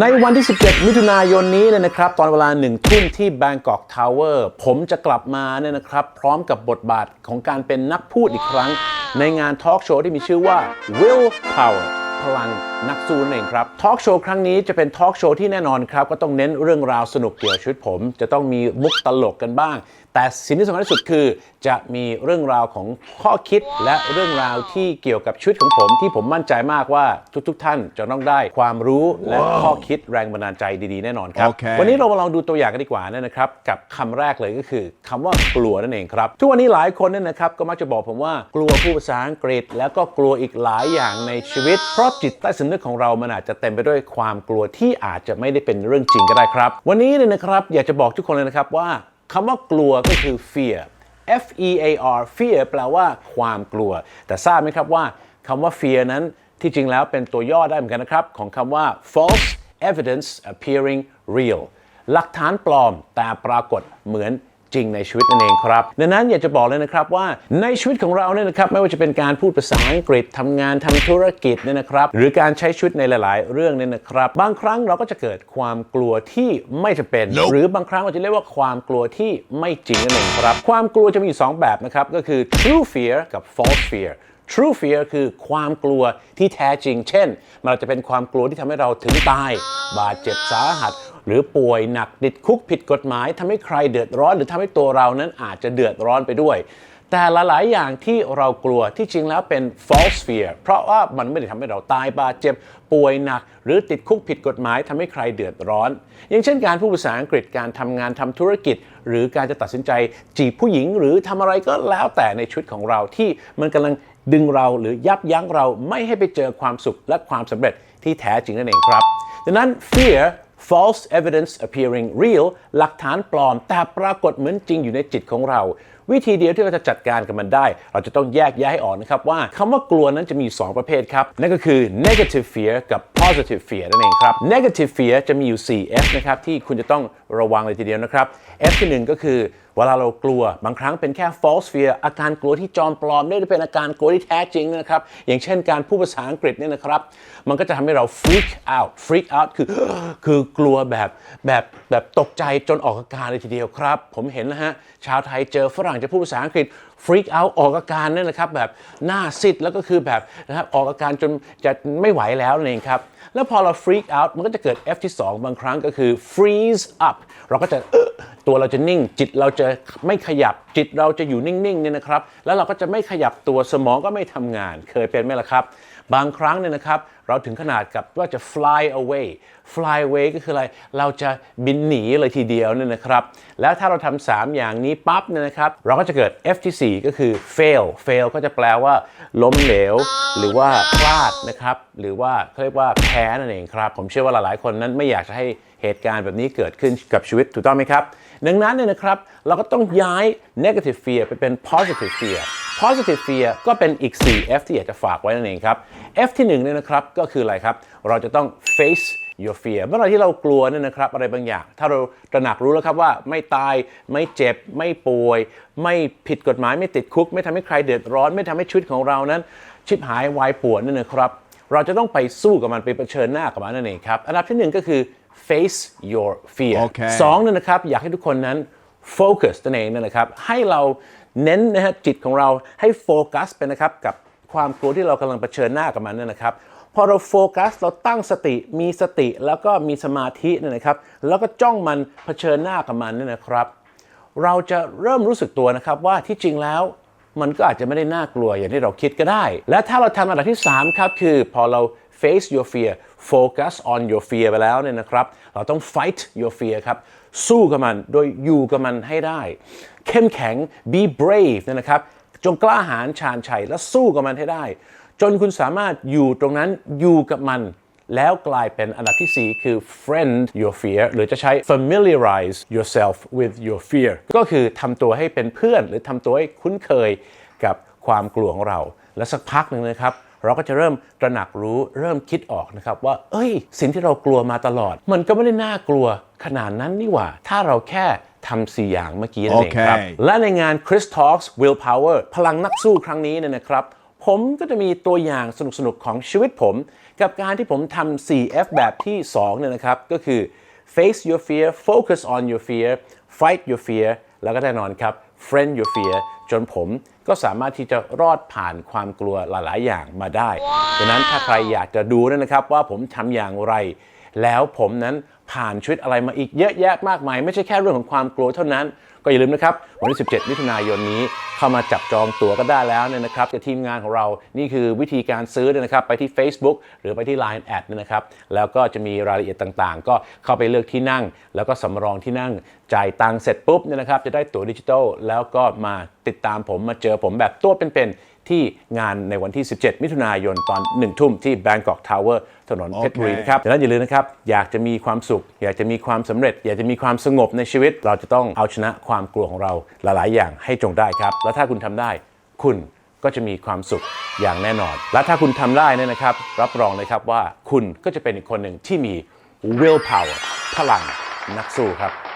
ในวันที่ 17 มิถุนายนนี้เนี่ยนะครับ ตอนเวลาหนึ่งทุ่มที่ Bangkok Tower ผมจะกลับมาเนี่ยนะครับ พร้อมกับบทบาทของการเป็นนักพูดอีกครั้ง ในงานทอล์กโชว์ที่มีชื่อว่า Will Power พลังนักสู้นั่นเองครับทอล์กโชว์ครั้งนี้จะเป็นทอล์กโชว์ที่แน่นอนครับ ก็ต้องเน้นเรื่องราวสนุกเกี่ยวกับชีวิตผม จะต้องมีมุกตลกกันบ้าง แต่สิ่งที่สำคัญที่สุดคือ จะมีเรื่องราวของข้อคิดและเรื่องราวที่เกี่ยวกับชีวิตของผม ที่ผมมั่นใจมากว่าทุกๆทท่านจะต้องได้ความรู้และข้อคิดแรงบันดาลใจดีๆ แน่นอนครับโอเควันนี้เรามาลองดูตัวอย่างกันดีกว่านะครับกับคำแรกเลยก็คือคำว่ากลัวนั่นเองครับทุกวันนี้หลายคนเนี่ยนะครับก็มักจะบอกผมว่ากลัวผู้ภาษาอังกฤษ แล้วก็กลัวอีกหลายอย่างในชีวิตเพราะจิตใต้สำนึกของเรามันอาจจะเต็มไปด้วยความกลัวที่อาจจะไม่ได้เป็นเรื่องจริงก็ได้ครับ วันนี้เนี่ยนะครับอยากจะบอกทุกคนเลยนะครับว่าคำว่ากลัวก็คือ fear F E A R fear แปลว่าความกลัว แต่ทราบไหมครับว่าคำว่า fear นั้นที่จริงแล้วเป็นตัวย่อได้เหมือนกันนะครับ ของคำว่า false evidence appearing real หลักฐานปลอมแต่ปรากฏเหมือน จริงในชีวิตนั่นเองครับ ดังนั้นอยากจะบอกเลยนะครับว่าในชีวิตของเราเนี่ยนะครับไม่ว่าจะเป็นการพูดภาษาอังกฤษทำงานทำธุรกิจเนี่ยนะครับหรือการใช้ชีวิตในหลาย ๆ เรื่องเนี่ยนะครับบางครั้งเราก็จะเกิดความกลัวที่ไม่จะเป็น หรือบางครั้งเราจะเรียกว่าความกลัวที่ไม่จริงนั่นเองครับ ความกลัวจะมีอยู่สองแบบนะครับก็คือ true fear กับ false fear True fear คือความกลัวที่แท้จริง เช่น มันอาจจะเป็นความกลัวที่ทำให้เราถึงตาย บาดเจ็บสาหัส หรือป่วยหนักติดคุกผิดกฎหมายทำให้ใครเดือดร้อน หรือทำให้ตัวเรานั้นอาจจะเดือดร้อนไปด้วย แต่หลาย ๆ อย่างที่เรากลัวที่จริงแล้วเป็น false fear เพราะว่ามันไม่ได้ทำให้เราตายบาดเจ็บป่วยหนัก หรือติดคุกผิดกฎหมายทำให้ใครเดือดร้อน อย่างเช่นการพูดภาษาอังกฤษการทำงานทำธุรกิจ หรือการจะตัดสินใจจีบผู้หญิง หรือทำอะไรก็แล้วแต่ในชีวิตของเราที่มันกำลังดึงเราหรือยับยั้งเราไม่ให้ไปเจอความสุขและความสำเร็จที่แท้จริงนั่นเองครับ ดังนั้น fear false evidence appearing real หลักฐานปลอม แต่ปรากฏเหมือนจริงอยู่ในจิตของเรา วิธีเดียวที่เราจะจัดการกับมันได้ เราจะต้องแยกแยะให้ออกนะครับว่าคำว่ากลัวนั้นจะมีอยู่สองประเภทครับ นั่นก็คือ negative fear กับ positive fear นั่นเองครับ negative fear จะมีอยู่ 4 F นะครับที่คุณจะต้องระวังเลยทีเดียวนะครับ F ที่หนึ่งก็คือเวลาเรากลัวบางครั้งเป็นแค่ false fear อาการกลัวที่จอมปลอม ไม่ได้เป็นอาการกลัวที่แท้จริงนะครับ อย่างเช่นการพูดภาษาอังกฤษเนี่ยนะครับ มันก็จะทำให้เรา freak out freak out คือคือกลัวแบบแบบแบบตกใจจนออกอาการเลยทีเดียวครับ ผมเห็นนะฮะ ชาวไทยเจอฝรั่งงจะพูดภาษาอังกฤษ freak out ออกอาการนี่ยนะครับแบบหน้าซิดแล้วก็คือแบบนะครับออกอาการจนจะไม่ไหวแล้วนั่นเองครับแล้วพอเรา freak out มันก็จะเกิด F ที่ 2 บางครั้งก็คือ freeze up เราก็จะเออตัวเราจะนิ่ง จิตเราจะไม่ขยับจิตเราจะอยู่นิ่งๆเนี่ยนะครับ แล้วเราก็จะไม่ขยับตัวสมองก็ไม่ทำงาน เคยเป็นไหมล่ะครับ บางครั้งเนี่ยนะครับเราถึงขนาดกับว่าจะ fly away fly away ก็คืออะไร เราจะบินหนีเลยทีเดียวเนี่ยนะครับ แล้วถ้าเราทำสามอย่างนี้ปั๊บเนี่ยนะครับ เราก็จะเกิด F ที่4 ก็คือ fail fail ก็จะแปลว่า ล้มเหลว หรือว่าพลาดนะครับ หรือว่าเขาเรียกว่าแพ้นั่นเองครับ ผมเชื่อว่าหลายๆคนนั้นไม่อยากจะให้เหตุการณ์แบบนี้เกิดขึ้นกับชีวิตถูกต้องไหมครับ ดังนั้นเนี่ยนะครับ เราก็ต้องย้าย negative fear ไปเป็น positive fear positive fear ก็เป็นอีก 4 F ที่อยากจะฝากไว้นั่นเองครับ F ที่1เนี่ยนะครับก็คืออะไรครับ เราจะต้อง face your fear เมื่อไหรที่เรากลัวเนี่ยนะครับอะไรบางอย่าง ถ้าเราตระหนักรู้แล้วครับว่าไม่ตายไม่เจ็บ ไม่ป่วย ไม่ผิดกฎหมายไม่ติดคุก ไม่ทำให้ใครเดือดร้อน ไม่ทำให้ชีวิตของเรานั้น ชิบหายวายป่วนนั่นนะครับ เราจะต้องไปสู้กับมันไปเผชิญหน้ากับมันนั่นเองครับอันดับที่หนึ่งก็คือ face your fear โอเคสองเนี่ยนะครับอยากให้ทุกคนนั้น focus นั่นเองนะครับให้เราเน้นนะฮะจิตของเราให้โฟกัสไปนะครับกับความกลัวที่เรากำลังเผชิญหน้ากับมันเนี่ยนะครับพ อเราโฟกัสเราตั้งสติมีสติแล้วก็มีสมาธิเนี่ยนะครับ แล้วก็จ้องมันเผชิญหน้ากับมันเนี่ยนะครับ เราจะเริ่มรู้สึกตัวนะครับว่าที่จริงแล้วมันก็อาจจะไม่ได้น่ากลัวอย่างที่เราคิดก็ได้ และถ้าเราทำอันดับที่ 3 ครับคือพอเรา face your fear focus on your fear ไปแล้วเนี่ยนะครับ เราต้อง fight your fear ครับ สู้กับมันโดยอยู่กับมันให้ได้ เข้มแข็ง be brave นะครับ จงกล้าหาญชาญชัยและสู้กับมันให้ได้ จนคุณสามารถอยู่ตรงนั้นอยู่กับมัน แล้วกลายเป็นอันดับที่ 4 คือ friend your fear หรือจะใช้ familiarize yourself with your fear ก็คือทำตัวให้เป็นเพื่อน หรือทำตัวให้คุ้นเคยกับความกลัวของเรา และสักพักหนึ่งนะครับเราก็จะเริ่มตระหนักรู้เริ่มคิดออกนะครับว่า เอ้ย สิ่งที่เรากลัวมาตลอด มันก็ไม่ได้น่ากลัวขนาดนั้นนี่หว่า ถ้าเราแค่ทำสี่อย่างเมื่อกี้นั่นเองครับโอเคและในงาน Chris Talks Willpower พลังนักสู้ครั้งนี้เนี่ยนะครับ ผมก็จะมีตัวอย่างสนุกๆ ของชีวิตผม กับการที่ผมทำ 4F แบบที่2เนี่ยนะครับ ก็คือ face your fear focus on your fear fight your fear แล้วก็แน่นอนครับ friend your fear จนผมก็สามารถที่จะรอดผ่านความกลัวหลายๆ อย่างมาได้ ดังนั้นถ้าใครอยากจะดูนะครับว่าผมทำอย่างไร แล้วผมนั้นผ่านชีวิตอะไรมาอีกเยอะแยะมากมาย ไม่ใช่แค่เรื่องของความกลัวเท่านั้น ก็อย่าลืมนะครับ วันที่ 17 มิถุนายนนี้ เข้ามาจับจองตั๋วก็ได้แล้วเนี่ยนะครับกับทีมงานของเรานี่คือวิธีการซื้อนะครับไปที่ Facebook หรือไปที่ Line แอดเนี่ยนะครับแล้วก็จะมีรายละเอียดต่างๆ ก็เข้าไปเลือกที่นั่ง แล้วก็สำรองที่นั่งจ่ายตังค์เสร็จปุ๊บเนี่ยนะครับจะได้ตั๋วดิจิทัลแล้วก็มาติดตามผมมาเจอผมแบบตัวเป็นๆ ที่งานในวันที่ 17 มิถุนายนตอน 1 ทุ่มที่ Bangkok Tower ถนนเพชรบุรีนะครับดังนั้นอย่าลืมนะครับ อยากจะมีความสุข อยากจะมีความสำเร็จ อยากจะมีความสงบในชีวิต เราจะต้องเอาชนะความกลัวของเราหลาย ๆ อย่างให้จงได้ครับ แล้วถ้าคุณทำได้ คุณก็จะมีความสุขอย่างแน่นอน และถ้าคุณทำได้เนี่ยนะครับ รับรองเลยครับว่าคุณก็จะเป็นอีกคนหนึ่งที่มี will power พลังนักสู้ครับ